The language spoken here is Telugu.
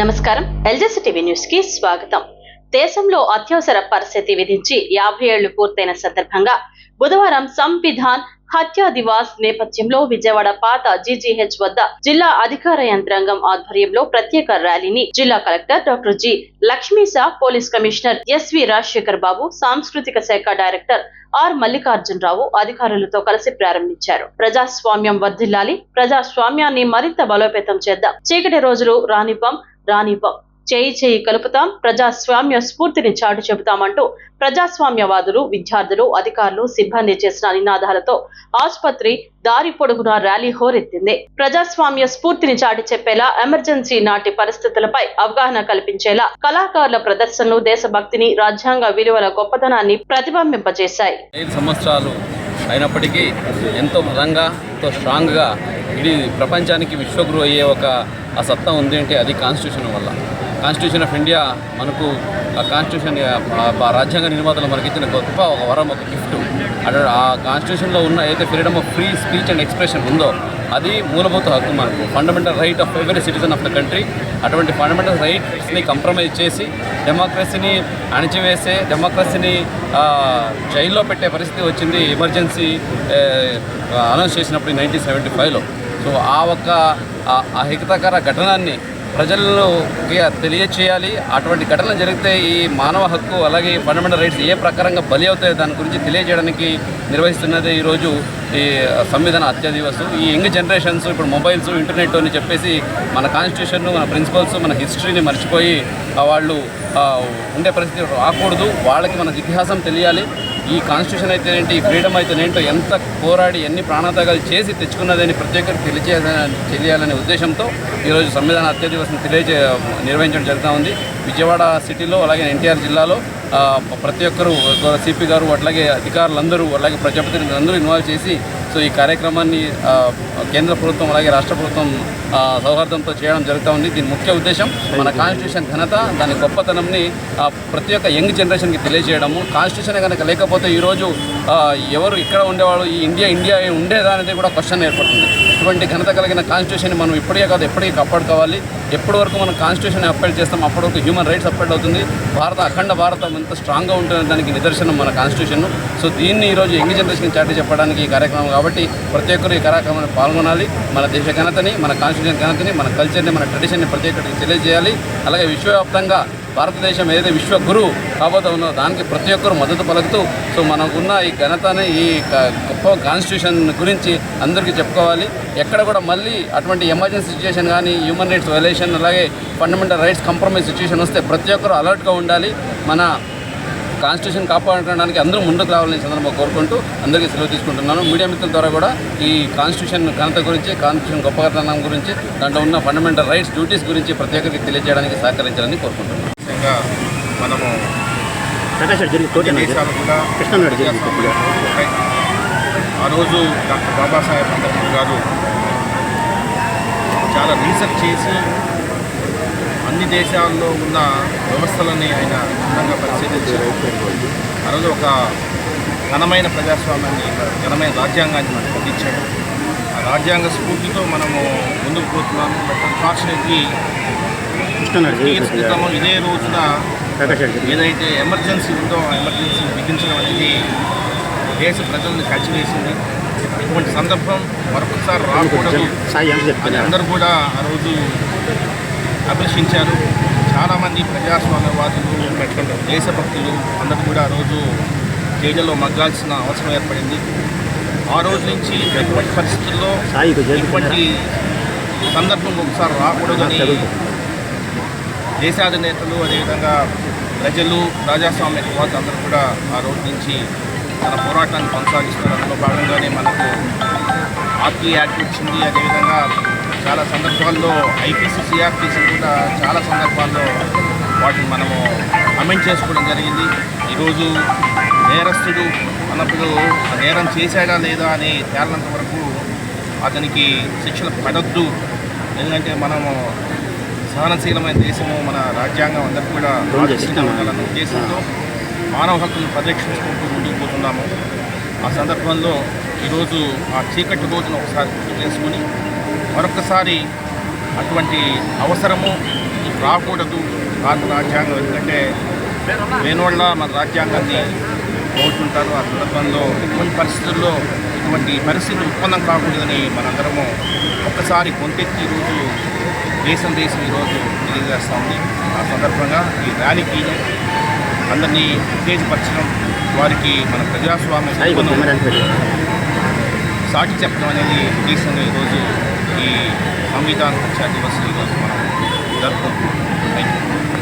నమస్కారం. ఎల్జెస్ టీవీ న్యూస్కి స్వాగతం. దేశంలో అత్యవసర పరిస్థితి విధించి యాభై ఏళ్ళు పూర్తయిన సందర్భంగా బుధవారం సంవిధాన్ హత్యా దివాస్ నేపథ్యంలో విజయవాడ పాత జీజీహెచ్ వద్ద జిల్లా అధికార యంత్రాంగం ఆధ్వర్యంలో ప్రత్యేక ర్యాలీని జిల్లా collector doctor G Lakshmisha police commissioner S V Rajasekhar Babu సాంస్కృతిక శాఖ డైరెక్టర్ ఆర్ మల్లికార్జునరావు అధికారులతో కలిసి ప్రారంభించారు. ప్రజాస్వామ్యం వర్ధిల్లాలి ప్రజాస్వామ్యాన్ని మరింత బలోపేతం చేద్దాం. చీకటి రోజులు రానివ్వం రానివ్వం. చేయి చేయి కలుపుతాం ప్రజాస్వామ్య స్ఫూర్తిని చాటు చెబుతామంటూ ప్రజాస్వామ్యవాదులు విద్యార్థులు అధికారులు సిబ్బంది చేసిన నినాదాలతో ఆసుపత్రి దారి పొడుగున ర్యాలీ హోరెత్తింది. ప్రజాస్వామ్య స్ఫూర్తిని చాటి చెప్పేలా ఎమర్జెన్సీ నాటి పరిస్థితులపై అవగాహన కల్పించేలా కళాకారుల ప్రదర్శనలు దేశభక్తిని రాజ్యాంగ విలువల గొప్పతనాన్ని ప్రతిబింబింపజేశాయి. సంవత్సరాలు అయినప్పటికీ ఎంతో బలంగా ఎంతో స్ట్రాంగ్గా ఇది ప్రపంచానికి విశ్వగురు అయ్యే ఒక ఆ సత్తా ఉంది అంటే అది కాన్స్టిట్యూషన్ వల్ల. కాన్స్టిట్యూషన్ ఆఫ్ ఇండియా మనకు ఆ కాన్స్టిట్యూషన్ ఆ- రాజ్యాంగ నిర్మాతలు మనకి ఇచ్చిన గొప్ప ఒక వరం ఒక గిఫ్ట్ అటు ఆ కాన్స్టిట్యూషన్లో ఉన్న ఏదైతే freedom of free speech and expression ఉందో అది మూలభూత హక్కు మనకు. Fundamental right of every citizen of the country అటువంటి ఫండమెంటల్ రైట్స్ని కంప్రమైజ్ చేసి డెమోక్రసీని అణిచివేసే డెమోక్రసీని జైల్లో పెట్టే పరిస్థితి వచ్చింది ఎమర్జెన్సీ అనౌన్స్ చేసినప్పుడు నైన్టీన్ సెవెంటీ ఫైవ్లో సో ఆ ఒక్క అహితకర ఘటనాన్ని ప్రజల్లోకి తెలియచేయాలి. అటువంటి ఘటనలు జరిగితే ఈ మానవ హక్కు అలాగే ఫండమెంటల్ రైట్స్ ఏ ప్రకారంగా బలి అవుతాయో దాని గురించి తెలియజేయడానికి నిర్వహిస్తున్నది ఈరోజు ఈ సంవిధాన హత్య ఈ యంగ్ జనరేషన్స్ ఇప్పుడు మొబైల్స్ ఇంటర్నెట్ అని చెప్పేసి మన కాన్స్టిట్యూషన్ మన ప్రిన్సిపల్స్ మన హిస్టరీని మర్చిపోయి వాళ్ళు ఉండే పరిస్థితి రాకూడదు. వాళ్ళకి మన ఇతిహాసం తెలియాలి. ఈ కాన్స్టిట్యూషన్ అయితే ఏంటి ఈ ఫ్రీడమ్ అయితే ఏంటో ఎంత పోరాడి ఎన్ని ప్రాణత్యాగాలు చేసి తెచ్చుకున్నదని ప్రతి ఒక్కరికి తెలియజే తెలియాలనే ఉద్దేశంతో ఈరోజు సంవిధాన హత్య దివసం తెలియజే నిర్వహించడం జరుగుతూ ఉంది. విజయవాడ సిటీలో అలాగే ఎన్టీఆర్ జిల్లాలో ప్రతి ఒక్కరు సిపి గారు అట్లాగే అధికారులందరూ అలాగే ప్రజాప్రతినిధులు అందరూ ఇన్వాల్వ్ చేసి సో ఈ కార్యక్రమాన్ని కేంద్ర ప్రభుత్వం అలాగే రాష్ట్ర ప్రభుత్వం సౌహార్దంతో చేయడం జరుగుతూ ఉంది. దీని ముఖ్య ఉద్దేశం మన కాన్స్టిట్యూషన్ ఘనత దాని గొప్పతనంని ప్రతి ఒక్క యంగ్ జనరేషన్కి తెలియజేయడము. కాన్స్టిట్యూషన్ కనుక లేకపోతే ఈరోజు ఎవరు ఇక్కడ ఉండేవాళ్ళు ఈ ఇండియా ఇండియా ఉండేదా అనేది కూడా క్వశ్చన్ ఏర్పడుతుంది. ఇటువంటి ఘనత కలిగిన కాన్స్టిట్యూషన్ మనం ఇప్పటికే కాదు ఎప్పటికీ కాపాడుకోవాలి. ఎప్పటి వరకు మనం కాన్స్టిట్యూషన్ అప్పీల్ చేస్తాం అప్పటి వరకు హ్యూమన్ రైట్స్ అప్పీల్ అవుతుంది. భారత అఖండ భారతం ఎంత స్ట్రాంగ్గా ఉంటుంది దానికి నిదర్శనం మన కాన్స్టిట్యూషన్ సో దీన్ని ఈరోజు యంగ్ జనరేషన్ చాటి చెప్పడానికి ఈ కార్యక్రమం కాబట్టి కాబట్టి ప్రతి ఒక్కరు ఈ కార్యక్రమంలో పాల్గొనాలి. మన దేశ ఘనతని మన కాన్స్టిట్యూషన్ ఘనతని మన కల్చర్ని మన ట్రెడిషన్ని ప్రతి ఒక్కరికి తెలియజేయాలి. అలాగే విశ్వవ్యాప్తంగా భారతదేశం ఏదైతే విశ్వ గురువు కాబోతా ఉన్నదో దానికి ప్రతి ఒక్కరు మద్దతు పలుకుతూ సో మనకున్న ఈ ఘనతని ఈ గొప్ప కాన్స్టిట్యూషన్ గురించి అందరికీ చెప్పుకోవాలి. ఎక్కడ కూడా మళ్ళీ అటువంటి ఎమర్జెన్సీ సిచ్యువేషన్ కానీ హ్యూమన్ రైట్స్ వైలేషన్ అలాగే ఫండమెంటల్ రైట్స్ కంప్రమైజ్ సిచ్యువేషన్ వస్తే ప్రతి ఒక్కరు అలర్ట్గా ఉండాలి. మన కాన్స్టిట్యూషన్ కాపాడుకోవడానికి అందరూ ముందుకు రావాలని సందర్భంగా కోరుకుంటూ అందరికీ సెలవు తీసుకుంటున్నాను. మీడియా మిత్రుల ద్వారా కూడా ఈ కాన్స్టిట్యూషన్ ఘనత గురించి కాన్స్టిట్యూషన్ గొప్పతనం గురించి దాంట్లో ఉన్న ఫండమెంటల్ రైట్స్ డ్యూటీస్ గురించి ప్రతి ఒక్కరికి తెలియజేయడానికి సహకరించాలని కోరుకుంటున్నాను. మనము. ఆ రోజు డాక్టర్ బాబాసాహెబ్ అంబేద్కర్ గారు చాలా రీసెర్చ్ చేసి అన్ని దేశాల్లో ఉన్న వ్యవస్థలని ఆయన క్షుణ్ణంగా పరిశీలించారు. ఆ రోజు ఒక ఘనమైన ప్రజాస్వామ్యాన్ని ఘనమైన రాజ్యాంగాన్ని మనకు అందించాడు. ఆ రాజ్యాంగ స్ఫూర్తితో మనము ముందుకు పోతున్నాము బట్ అన్ఫార్చునేట్లీ ఇయర్స్. క్రితము ఇదే రోజున ఏదైతే ఎమర్జెన్సీ ఉందో ఆ ఎమర్జెన్సీని విధించడం అనేది దేశ ప్రజలను కలిసివేసింది ఇటువంటి సందర్భం మరొకసారి రాకూడదు. అందరూ కూడా ఆ రోజు అభిలషించారు. చాలామంది ప్రజాస్వామ్యవాదులు దేశభక్తులు అందరూ కూడా ఆ రోజు జైళ్ళలో మగ్గాల్సిన అవసరం ఏర్పడింది. ఆ రోజు నుంచి ఎటువంటి పరిస్థితుల్లో ఇటువంటి సందర్భం ఒకసారి రాకూడదని దేశాధినేతలు అదేవిధంగా ప్రజలు ప్రజాస్వామ్యవాదులు అందరూ కూడా ఆ రోజు నుంచి తన పోరాటాన్ని కొనసాగిస్తున్నారు. అందులో భాగంగానే మనకు ఆర్టీ యాక్ట్ వచ్చింది. అదేవిధంగా చాలా సందర్భాల్లో ఐపీసీ సిఆర్టీసీ కూడా చాలా సందర్భాల్లో వాటిని మనము అమెండ్ చేసుకోవడం జరిగింది. ఈరోజు నేరస్తుడు అన్నప్పుడు నేరం చేశాడా లేదా అని తేలినంత వరకు అతనికి శిక్షలు పడొద్దు. ఎందుకంటే మనము సహనశీలమైన దేశము మన రాజ్యాంగం అందరికీ కూడా ఆదర్శంగా ఉండాలన్న ఉద్దేశంతో మానవ హక్కులను పరిరక్షించుకుంటూ ముందుకు పోతున్నాము. ఆ సందర్భంలో ఈరోజు ఆ చీకటి రోజును ఒకసారి గుర్తు చేసుకుని మరొకసారి అటువంటి అవసరము రాకూడదు భారత రాజ్యాంగం. ఎందుకంటే లేనోళ్ళ మన రాజ్యాంగాన్ని కోరుతుంటారు ఆ సందర్భంలో ఇటువంటి పరిస్థితుల్లో ఇటువంటి పరిస్థితి ఉత్పన్నం కాకూడదని మనందరము ఒక్కసారి కొంతెత్తి ఈరోజు దేశం దేశం ఈరోజు తెలియజేస్తూ ఉంది. ఆ సందర్భంగా ఈ ర్యాలీకి అందరినీ ఉత్తేజపరచడం వారికి మన ప్రజాస్వామ్య. సాటి చెప్పడం అనేది ఉద్దేశంగా ఈరోజు ఈ సంవిధాన హత్యా దివస్ ఈరోజు మనం జరుపుకుంటున్నాం